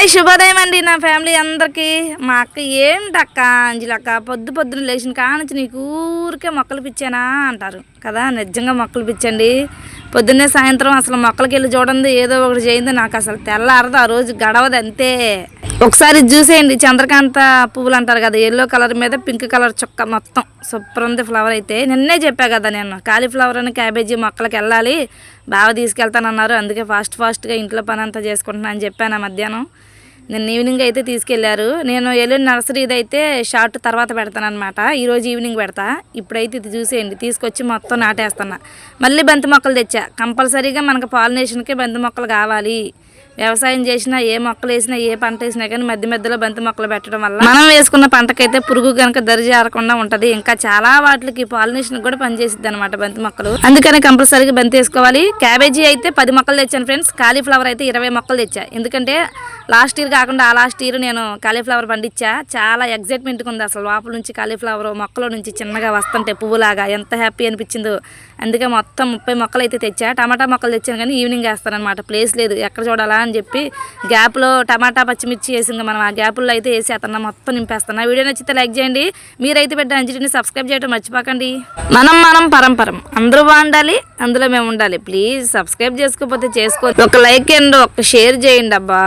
Hi శుభోదయం అండి నా ఫ్యామిలీ అందరికీ. మా అక్క ఏంటక్క అంజలక్క అంజలి అక్క పొద్దు పొద్దున లేచిన కానించి నీకు ఊరికే మొక్కలు పిచ్చానా అంటారు. కదా నిజంగా మొక్కలు పిచ్చండి. పొద్దున్నే సాయంత్రం అసలు మొక్కలకి వెళ్ళి చూడండి ఏదో ఒకటి చేయింది నాకు అసలు తెల్లారదు ఆ రోజు గడవదు అంతే. ఒకసారి ఇది చూసేయండి చంద్రకాంత పువ్వులు అంటారు కదా ఎల్లో కలర్ మీద పింక్ కలర్ చుక్క మొత్తం. సూపర్ ఉంది ఫ్లవర్ అయితే. నిన్నే చెప్పా కదా నేను కాలీఫ్లవర్ అని క్యాబేజీ మొక్కలకి వెళ్ళాలి బాగా తీసుకెళ్తానన్నారు అందుకే ఫాస్ట్ ఫాస్ట్గా ఇంట్లో పని అంతా చేసుకుంటున్నా అని చెప్పాను ఆ మధ్యాహ్నం. నిన్న ఈవినింగ్ అయితే తీసుకెళ్ళారు. నేను ఎల్లుండి నర్సరీది అయితే షార్ట్ తర్వాత పెడతాను అనమాట ఈరోజు ఈవినింగ్ పెడతా. ఇప్పుడైతే ఇది చూసేయండి తీసుకొచ్చి మొత్తం నాటేస్తున్నా. మళ్ళీ బంతి మొక్కలు తెచ్చా. కంపల్సరీగా మనకు పాలినేషన్కి బంతి మొక్కలు కావాలి. వ్యవసాయం చేసినా ఏ మొక్కలు వేసినా ఏ పంట వేసినా కానీ మధ్య మధ్యలో బంతి మొక్కలు పెట్టడం వల్ల మనం వేసుకున్న పంటకైతే పురుగు కనుక దరిజారకుండా ఉంటుంది. ఇంకా చాలా వాటికి పాలినేషన్ కూడా పనిచేసిద్ది అనమాట బంతి మొక్కలు. అందుకని కంపల్సరీగా బంతి వేసుకోవాలి. క్యాబేజీ అయితే పది మొక్కలు తెచ్చాను ఫ్రెండ్స్ కాలీఫ్లవర్ అయితే ఇరవై మొక్కలు తెచ్చా. ఎందుకంటే లాస్ట్ ఇయర్ కాకుండా ఆ లాస్ట్ ఇయర్ నేను కాలీఫ్లవర్ పండించా. చాలా ఎగ్జైట్మెంట్గా ఉంది అసలు లోపల నుంచి కాలీఫ్లవర్ మొక్కలో నుంచి చిన్నగా వస్తుంటే పువ్వులాగా ఎంత హ్యాపీ అనిపించిందో. అందుకే మొత్తం ముప్పై మొక్కలు అయితే తెచ్చా. టమాటా మొక్కలు తెచ్చాను కానీ ఈవినింగ్ వేస్తానమాట ప్లేస్ లేదు. ఎక్కడ చూడాలా అని చెప్పి గ్యాప్లో టమాటా పచ్చిమిర్చి వేసింది మనం ఆ గ్యాపుల్లో అయితే వేసి అతను మొత్తం నింపేస్తాను వీడియో నచ్చితే లైక్ చేయండి. మీరైతే పెట్టిన అంజిటిని సబ్స్క్రైబ్ చేయడం మర్చిపోకండి. మనం మనం పరంపరం. అందరూ బాగుండాలి. అందులో మేము ఉండాలి. ప్లీజ్ సబ్స్క్రైబ్ చేసుకోకపోతే చేసుకో. ఒక లైక్ అండ్ ఒక షేర్ చేయండి అబ్బా.